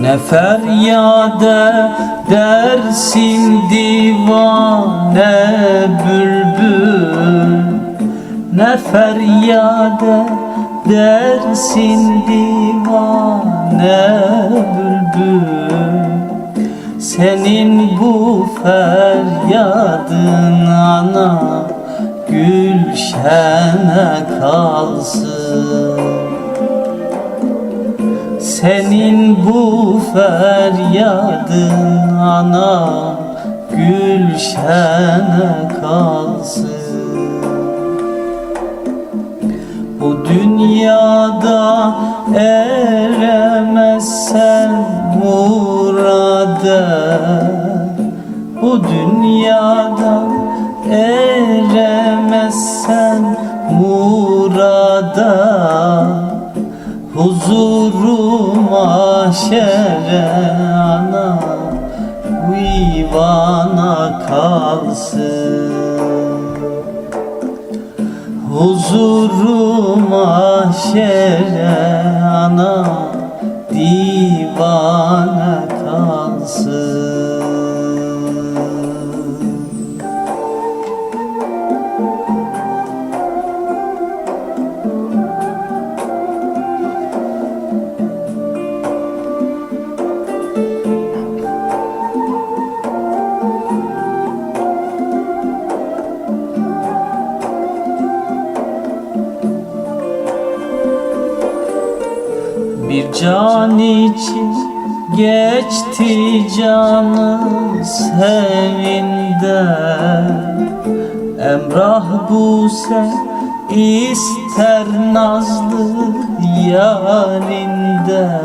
Ne feryat dersin divane bülbül? Ne feryat dersin divane bülbül? Senin bu feryadın ana Gülşene kalsın senin bu feryadın ana Gülşene kalsın. Bu dünyada eremezsen murade. Bu dünyada eremezsen murada Huzuru mahşere ana Vivana kalsın. Huzuru mahşere ana Divane kalsın Bir can için geçti canı sevinde Emrah bu se ister nazlı yarinde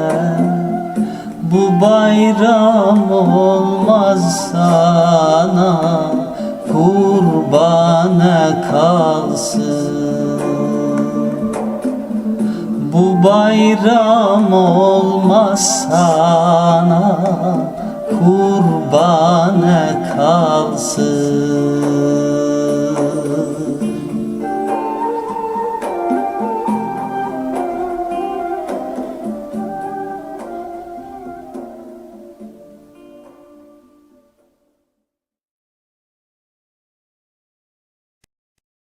Bu bayram olmaz sana kurbana kalsın bu bayram olmaz sana kurbana kalsın